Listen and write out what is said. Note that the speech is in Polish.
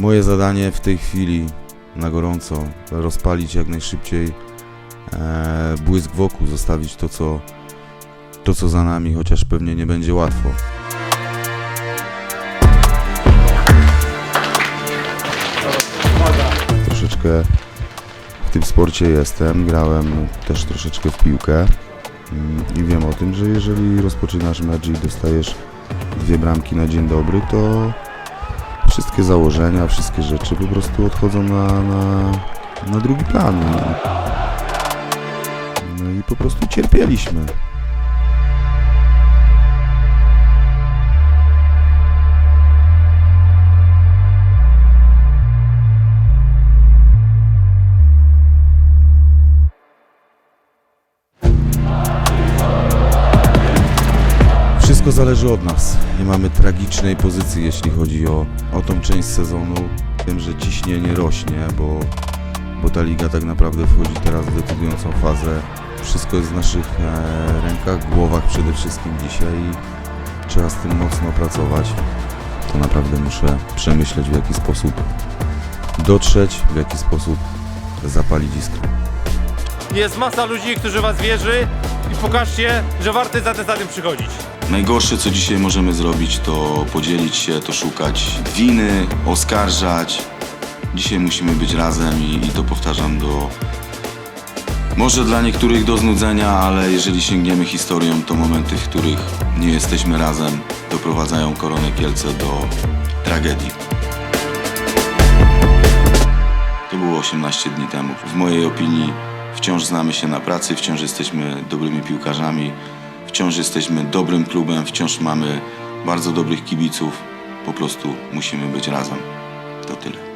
Moje zadanie w tej chwili na gorąco rozpalić jak najszybciej e, błysk wokół, zostawić to co, to, co za nami, chociaż pewnie nie będzie łatwo. Troszeczkę w tym sporcie jestem, grałem też troszeczkę w piłkę mm, i wiem o tym, że jeżeli rozpoczynasz mecz i dostajesz dwie bramki na dzień dobry, to wszystkie założenia, wszystkie rzeczy po prostu odchodzą na, na, na drugi plan. No i po prostu cierpieliśmy. Wszystko zależy od nas. Nie mamy tragicznej pozycji, jeśli chodzi o, o tą część sezonu. Wiem, że ciśnienie rośnie, bo, bo ta liga tak naprawdę wchodzi teraz w decydującą fazę. Wszystko jest w naszych e, rękach, głowach przede wszystkim dzisiaj i trzeba z tym mocno pracować. To naprawdę muszę przemyśleć w jaki sposób dotrzeć, w jaki sposób zapalić iskrę. Jest masa ludzi, którzy was wierzy i pokażcie, że warto za stadion przychodzić. Najgorsze, co dzisiaj możemy zrobić, to podzielić się, to szukać winy, oskarżać. Dzisiaj musimy być razem i, i to powtarzam do. Może dla niektórych do znudzenia, ale jeżeli sięgniemy historią, to momenty, w których nie jesteśmy razem, doprowadzają Koronę Kielce do tragedii. To było 18 dni temu. W mojej opinii wciąż znamy się na pracy, wciąż jesteśmy dobrymi piłkarzami, wciąż jesteśmy dobrym klubem, wciąż mamy bardzo dobrych kibiców. Po prostu musimy być razem. To tyle.